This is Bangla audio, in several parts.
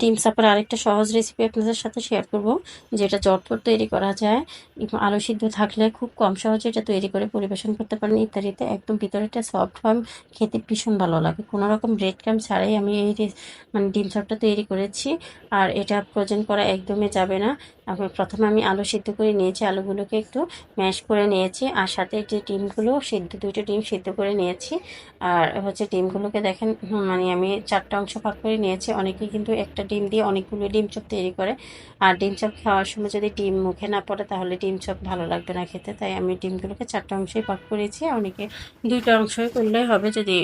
ডিম চাপার আরেকটা সহজ রেসিপি আপনাদের সাথে শেয়ার করব, যেটা জটপট তৈরি করা যায়। আলু সিদ্ধ থাকলে খুব কম সহজে এটা তৈরি করে পরিবেশন করতে পারেন। ইত্যাদিতে একদম ভিতরেটা সফট হয় খেতে ভীষণ ভালো লাগে। কোনো রকম ব্রেড ক্রাম ছাড়াই আমি এই মানে ডিম চাপটা তৈরি করেছি। আর এটা প্রজেন্ট করা একদমই যাবে না। প্রথমে আমি আলু সিদ্ধ করে নিয়েছি, আলুগুলোকে একটু ম্যাশ করে নিয়েছি, আর সাথে যে ডিমগুলো সিদ্ধ, দুইটা ডিম সিদ্ধ করে নিয়েছি। আর হচ্ছে ডিমগুলোকে দেখেন মানে আমি চারটা অংশ ভাগ করে নিয়েছি। অনেকেই কিন্তু একটা ডিম দিয়ে অনেকগুলো ডিম চপ তৈরি করে। আর ডিম চপ খাওয়ার সময় যদি ডিম মুখে না পড়ে, তাহলে ডিম চপ ভালো লাগবে না খেতে। তাই আমি ডিমগুলোকে চারটা অংশই ভাগ করেছি। অনেকে দুইটা অংশই করলে হবে। যদি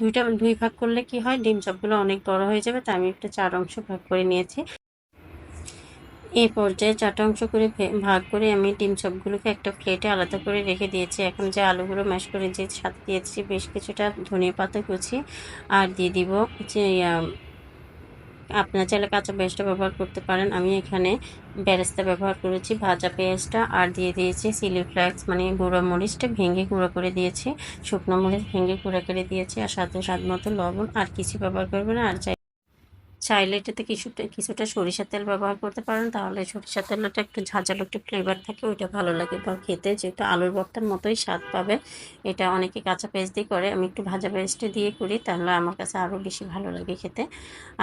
দুইটা, দুই ভাগ করলে কি হয়? ডিম চপগুলো অনেক বড় হয়ে যাবে। তাই আমি একটা চার অংশ ভাগ করে নিয়েছি। এই পর্যায়ে চারটা অংশ করে ভাগ করে আমি ডিম চপগুলোকে একটা প্লেটে আলাদা করে রেখে দিয়েছি। এখন যে আলুগুলো ম্যাশ করে যে সাথে দিয়েছি, বেশ কিছুটা ধনিয়া পাতা কুচি আর দিয়ে দিব যে আপনার চাইলে কাঁচা পেঁয়াজটা ব্যবহার করতে পারেন। আমি এখানে বেরেস্তা ব্যবহার করেছি, ভাজা পেঁয়াজটা, আর দিয়ে দিয়েছি চিলি ফ্লেক্স মানে গুঁড়ো মরিচটা ভেঙে গুঁড়ো করে দিয়েছি। শুকনো মরিচ ভেঙে গুঁড়ো করে দিয়েছি, আর সাথে স্বাদ মতো লবণ, আর কিছু ব্যবহার করবেন আর চাই চাইলে এটাতে কিছুটা কিছুটা সরিষার তেল ব্যবহার করতে পারেন। তাহলে সরিষার তেলটা একটু ঝাঁঝালো একটু ফ্লেভার থাকে, ওইটা ভালো লাগে বা খেতে। যেহেতু আলুর ভর্তার মতোই স্বাদ পাবে, এটা অনেকে কাঁচা পেঁয়াজ দিয়ে করে। আমি একটু ভাজা পেঁয়াজটা দিয়ে করি, তাহলে আমার কাছে আরও বেশি ভালো লাগে খেতে।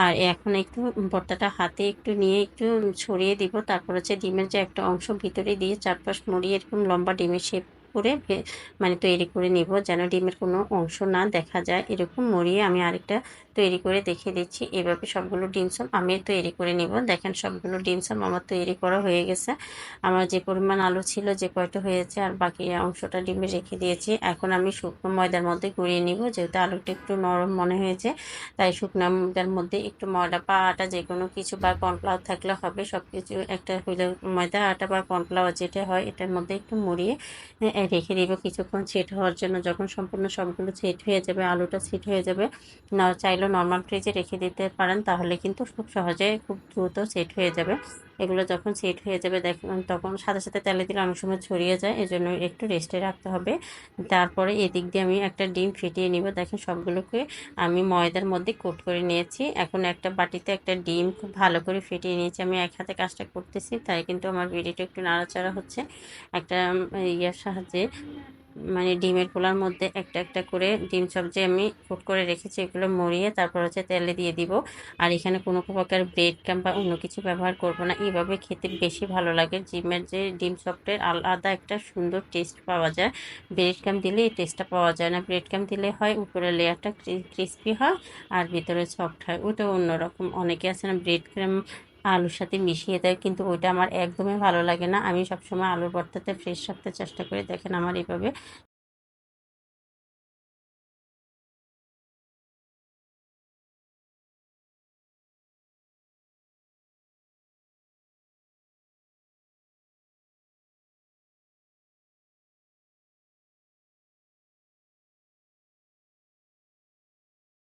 আর এখন একটু ভর্তাটা হাতে একটু নিয়ে একটু ছড়িয়ে দিব। তারপর হচ্ছে ডিমের যে একটা অংশ ভিতরে দিয়ে চারপাশ মুড়িয়ে এরকম লম্বা ডিমের শেপ করে মানে তৈরি করে নিব যেন ডিমের কোনো অংশ না দেখা যায়। এরকম মরিয়ে আমি আরেকটা তৈরি করে দেখিয়ে দিচ্ছি। এভাবে সবগুলো ডিমসম আমি তৈরি করে নিব। দেখেন সবগুলো ডিমসম আমার তৈরি করা হয়ে গেছে। আমার যে পরিমাণ আলু ছিল, যে কয়টা হয়েছে, আর বাকি অংশটা ডিমে রেখে দিয়েছি। এখন আমি শুকনো ময়দার মধ্যে গুঁড়িয়ে নিব। যেহেতু আলুটা একটু নরম মনে হয়েছে, তাই শুকনো ময়দার মধ্যে একটু ময়দা বা আটা যে কোনো কিছু বা কর্নফ্লাওয়ার থাকলে হবে। সব কিছু একটা ময়দা, আটা বা কর্নফ্লাওয়ার যেটা হয়, এটার মধ্যে একটু মুড়িয়ে রেখে দিব। কিছুক্ষণ সেট হওয়ার জন্য যখন সম্পূর্ণ সবগুলো সেট হয়ে যাবে, আলুটা সেট হয়ে যাবে, না চাইলেও নর্মাল ফ্রিজে রেখে দিতে পারেন, তাহলে কিন্তু খুব সহজে, খুব দ্রুত সেট হয়ে যাবে। এগুলো যখন সেট হয়ে যাবে, দেখুন, তখন সাথে সাথে তেলে দিলে অনেক সময় ছড়িয়ে যায়, এজন্য একটু রেস্টে রাখতে হবে। তারপরে এদিক দিয়ে আমি একটা ডিম ফেটিয়ে নিব। দেখেন, সবগুলোকে আমি ময়দার মধ্যে কোট করে নিয়েছি। এখন একটা বাটিতে একটা ডিম খুব ভালো করে ফেটিয়ে নিয়েছি। আমি এক হাতে কাজটা করতেছি, তাই কিন্তু আমার ভিডিওটা একটু নাড়াচাড়া হচ্ছে। একটা ইয়ার সাহায্যে মানে ডিমের খোলার মধ্যে একটা একটা করে ডিম সবজি আমি ফুট করে রেখেছি, এগুলো মরিয়ে তারপর হচ্ছে তেলে দিয়ে দিব। আর এখানে কোনো প্রকার ব্রেড ক্যাম বা অন্য কিছু ব্যবহার করব না। এইভাবে খেতে বেশি ভালো লাগে। ডিমের যে ডিম সফটের আলাদা একটা সুন্দর টেস্ট পাওয়া যায়। ব্রেড ক্যাম দিলে এই টেস্টটা পাওয়া যায় না। ব্রেড ক্যাম দিলে হয় উপরে লেয়ারটা ক্রিস্পি হয় আর ভিতরে সফট হয়। ওটা অন্যরকম। অনেকে আছে না ব্রেড ক্যাম আলুর সাথে মিশিয়ে দেয়, কিন্তু ওইটা আমার একদমই ভালো লাগে না। আমি সবসময় আলুর ভর্তাতে ফ্রেশ রাখতে চেষ্টা করি। দেখেন আমার এইভাবে